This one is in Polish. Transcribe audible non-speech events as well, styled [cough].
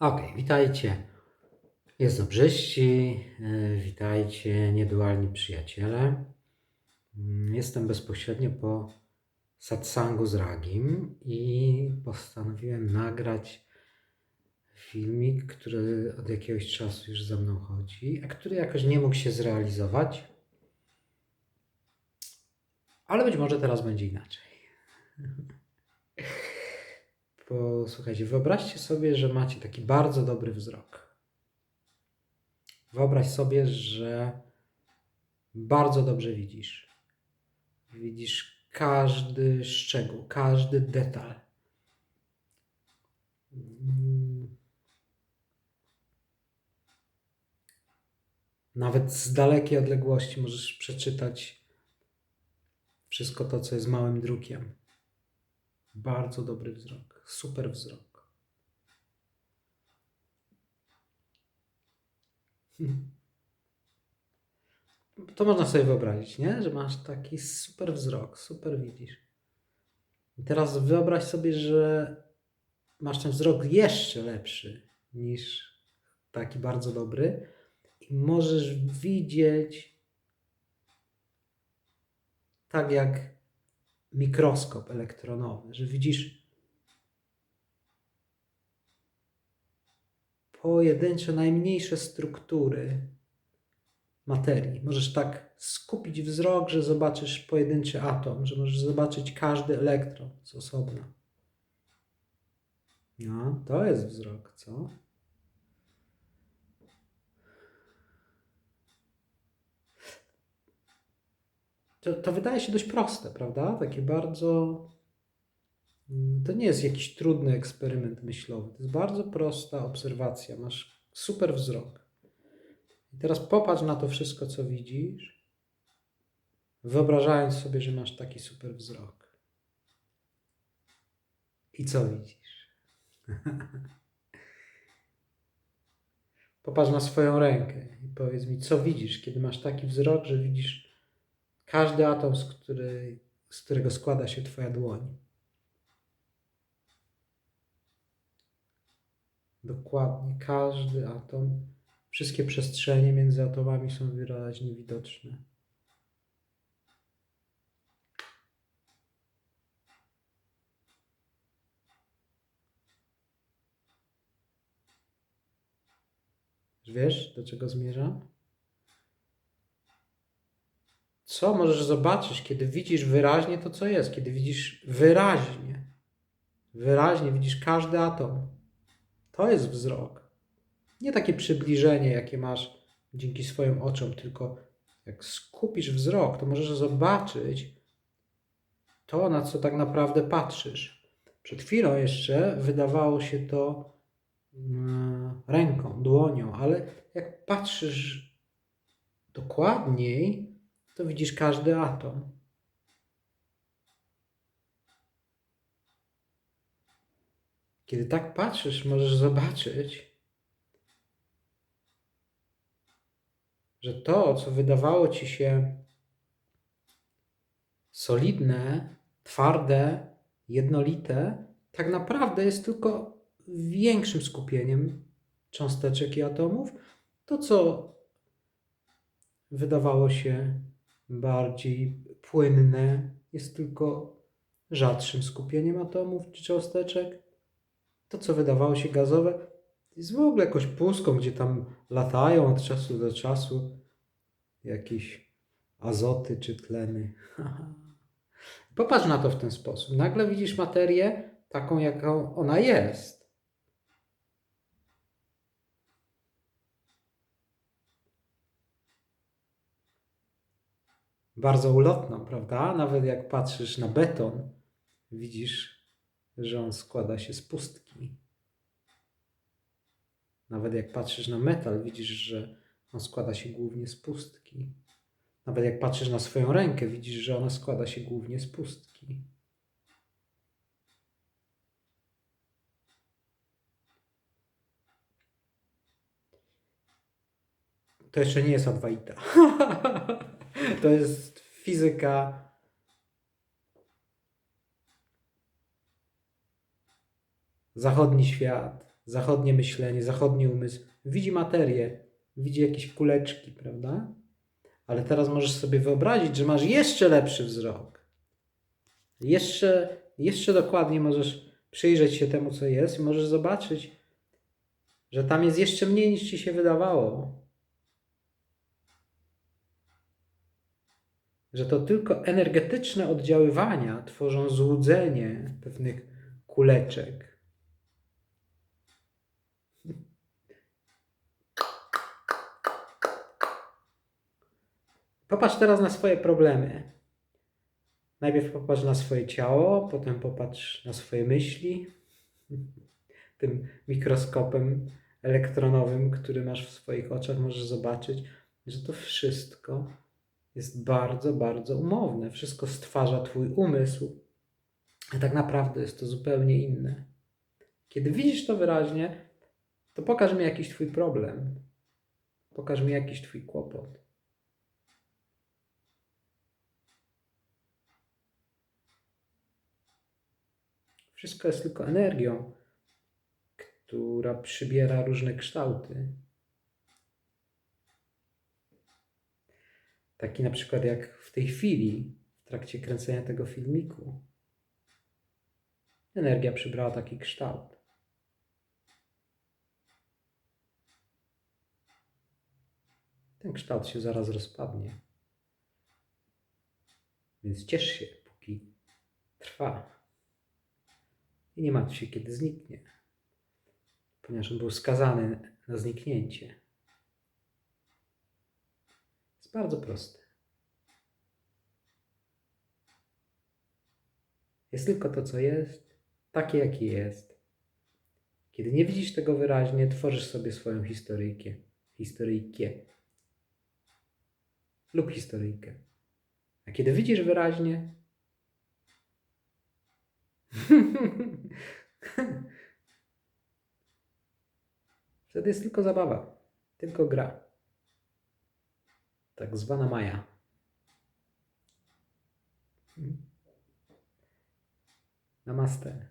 Ok, witajcie. Jest dobrześci, e, witajcie niedualni przyjaciele. Mm, Jestem bezpośrednio po satsangu z Ragim i postanowiłem nagrać filmik, który od jakiegoś czasu już za mną chodzi, a który jakoś nie mógł się zrealizować. Ale być może teraz będzie inaczej. [laughs] Posłuchajcie, wyobraźcie sobie, że macie taki bardzo dobry wzrok. Wyobraź sobie, że bardzo dobrze widzisz. Widzisz każdy szczegół, każdy detal. Nawet z dalekiej odległości możesz przeczytać wszystko to, co jest małym drukiem. Bardzo dobry wzrok, super wzrok. [laughs] To można sobie wyobrazić, nie? Że masz taki super wzrok, super widzisz. I teraz wyobraź sobie, że masz ten wzrok jeszcze lepszy niż taki bardzo dobry i możesz widzieć tak jak mikroskop elektronowy, że widzisz pojedyncze, najmniejsze struktury materii. Możesz tak skupić wzrok, że zobaczysz pojedynczy atom, że możesz zobaczyć każdy elektron z osobna. No, to jest wzrok, co? To, to wydaje się dość proste, prawda? Takie bardzo. mm, To nie jest jakiś trudny eksperyment myślowy. To jest bardzo prosta obserwacja. Masz super wzrok. I teraz popatrz na to wszystko, co widzisz, wyobrażając sobie, że masz taki super wzrok. I co widzisz? [laughs] Popatrz na swoją rękę i powiedz mi, co widzisz, kiedy masz taki wzrok, że widzisz każdy atom, z, której, z którego składa się Twoja dłoń. Dokładnie, każdy atom, wszystkie przestrzenie między atomami są wyraźnie widoczne. Wiesz, do czego zmierzam? Co możesz zobaczyć, kiedy widzisz wyraźnie to, co jest, kiedy widzisz wyraźnie, wyraźnie widzisz każdy atom. To jest wzrok. Nie takie przybliżenie, jakie masz dzięki swoim oczom, tylko jak skupisz wzrok, to możesz zobaczyć to, na co tak naprawdę patrzysz. Przed chwilą jeszcze wydawało się to mm, ręką, dłonią, ale jak patrzysz dokładniej, to widzisz każdy atom. Kiedy tak patrzysz, możesz zobaczyć, że to, co wydawało ci się solidne, twarde, jednolite, tak naprawdę jest tylko większym skupieniem cząsteczek i atomów. To, co wydawało się bardziej płynne, jest tylko rzadszym skupieniem atomów czy cząsteczek. To, co wydawało się gazowe, jest w ogóle jakąś pustką, gdzie tam latają od czasu do czasu jakieś azoty czy tleny. [laughs] Popatrz na to w ten sposób. Nagle widzisz materię taką, jaką ona jest. Bardzo ulotną, prawda? Nawet jak patrzysz na beton, widzisz, że on składa się z pustki. Nawet jak patrzysz na metal, widzisz, że on składa się głównie z pustki. Nawet jak patrzysz na swoją rękę, widzisz, że ona składa się głównie z pustki. To jeszcze nie jest Adwaita. [laughs] to jest fizyka. Zachodni świat. zachodnie myślenie, zachodni umysł widzi materię, widzi jakieś kuleczki, prawda? Ale teraz możesz sobie wyobrazić, że masz jeszcze lepszy wzrok. Jeszcze, jeszcze dokładnie możesz przyjrzeć się temu, co jest, i możesz zobaczyć, że tam jest jeszcze mniej niż ci się wydawało. Że to tylko energetyczne oddziaływania tworzą złudzenie pewnych kuleczek. Popatrz teraz na swoje problemy. Najpierw popatrz na swoje ciało, potem popatrz na swoje myśli. [laughs] Tym mikroskopem elektronowym, który masz w swoich oczach, możesz zobaczyć, że to wszystko jest bardzo, bardzo umowne. Wszystko stwarza Twój umysł, a tak naprawdę jest to zupełnie inne. Kiedy widzisz to wyraźnie, to pokaż mi jakiś Twój problem. Pokaż mi jakiś Twój kłopot. Wszystko jest tylko energią, która przybiera różne kształty. Taki na przykład jak w tej chwili, w trakcie kręcenia tego filmiku. Energia przybrała taki kształt. Ten kształt się zaraz rozpadnie. Więc ciesz się, póki trwa. I nie martw się, kiedy zniknie, ponieważ on był skazany na zniknięcie. Bardzo proste. Jest tylko to, co jest, takie, jakie jest. Kiedy nie widzisz tego wyraźnie, tworzysz sobie swoją historyjkę. Historyjkę. Lub historyjkę. A kiedy widzisz wyraźnie, [laughs] Wtedy jest tylko zabawa, tylko gra. Tak zwana Maja. Namaste.